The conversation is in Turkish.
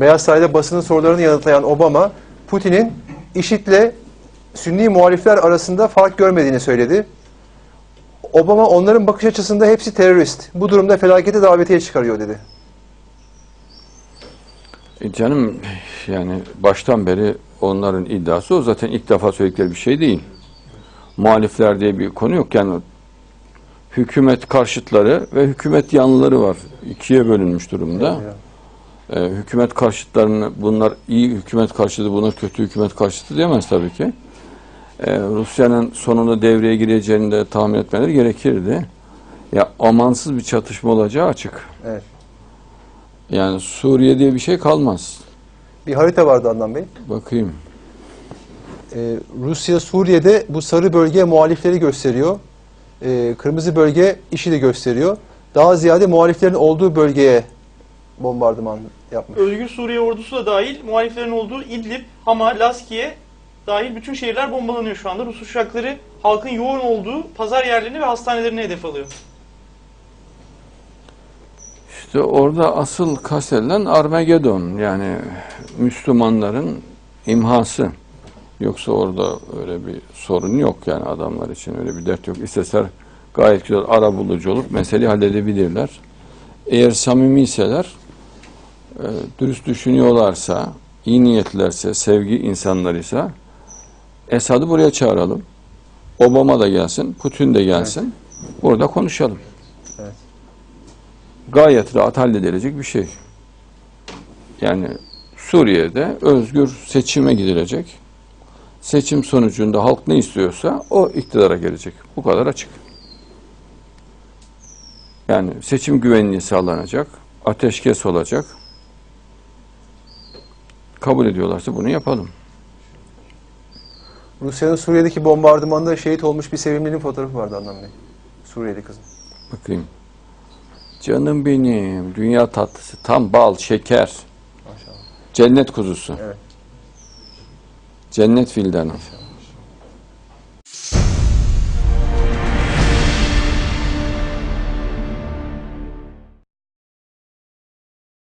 Beyaz Saray'da basının sorularını yanıtlayan Obama, Putin'in IŞİD'le Sünni muhalifler arasında fark görmediğini söyledi. Obama onların bakış açısında hepsi terörist. Bu durumda felakete davetiye çıkarıyor dedi. E canım yani baştan beri onların iddiası o zaten ilk defa söyledikleri bir şey değil. Muhalifler diye bir konu yok yani hükümet karşıtları ve hükümet yanlıları var. İkiye bölünmüş durumda. E, hükümet karşıtlarını bunlar iyi hükümet karşıtı bunlar kötü hükümet karşıtı diyemez tabii ki. E, Rusya'nın sonunda devreye gireceğini de tahmin etmeleri gerekirdi. Ya amansız bir çatışma olacağı açık. Evet. Yani Suriye diye bir şey kalmaz. Bir harita vardı Adnan Bey. Bakayım. Ee, Rusya Suriye'de bu sarı bölge muhalifleri gösteriyor. Ee, kırmızı bölge IŞİD'i gösteriyor. Daha ziyade muhaliflerin olduğu bölgeye bombardıman yapmış. Özgür Suriye ordusu da dahil muhaliflerin olduğu İdlib, Hama, Laskiye dahil bütün şehirler bombalanıyor şu anda. Rus uçakları halkın yoğun olduğu pazar yerlerini ve hastanelerini hedef alıyor. İşte orada asıl kastedilen Armagedon yani Müslümanların imhası. Yoksa orada öyle bir sorun yok yani adamlar için öyle bir dert yok. İsteseler gayet güzel ara bulucu olup meseleyi halledebilirler. Eğer samimiyseler, e, dürüst düşünüyorlarsa, iyi niyetlerse, sevgi insanlarıysa Esad'ı buraya çağıralım. Obama da gelsin, Putin de gelsin. Burada konuşalım. Evet. Gayet rahat halledilecek bir şey. Yani Suriye'de özgür seçime gidilecek. Seçim sonucunda halk ne istiyorsa o iktidara gelecek. Bu kadar açık. Yani seçim güvenliği sağlanacak, ateşkes olacak. Kabul ediyorlarsa bunu yapalım. Rusya'nın Suriye'deki bombardımanında şehit olmuş bir sevimlinin fotoğrafı vardı Adnan Bey. Suriyeli kızın. Bakayım. Canım benim, dünya tatlısı, tam bal, şeker, Maşallah. cennet kuzusu. Evet. Cennet fildanı.